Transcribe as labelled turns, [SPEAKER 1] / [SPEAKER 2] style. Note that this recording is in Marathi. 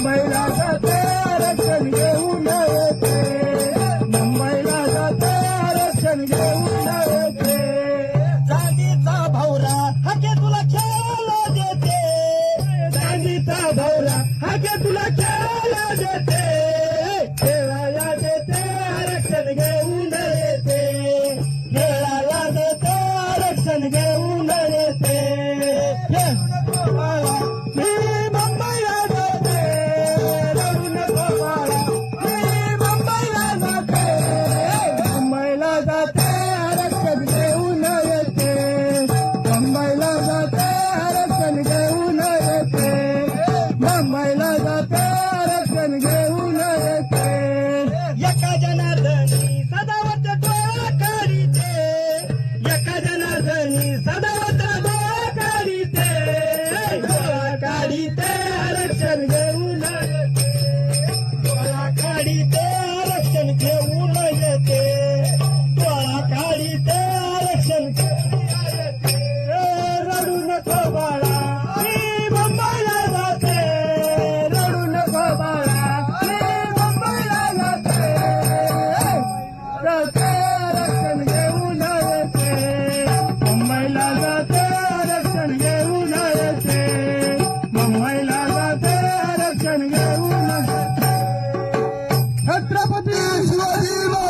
[SPEAKER 1] मुंबईला जाते आरक्षण घेऊन येते. मुंबईला जाते आरक्षण घेऊन येते. चांदीचा हाके तुला खेळायला देते. चांदीचा भौरा हाके तुला खेळायला देते. खेळायला देते आरक्षण घेऊन येते. खेळायला देते आरक्षण घेऊन येते. मुंबईला जाते आरक्षण घेऊन येते. एका जनार्दनी सदा turning up.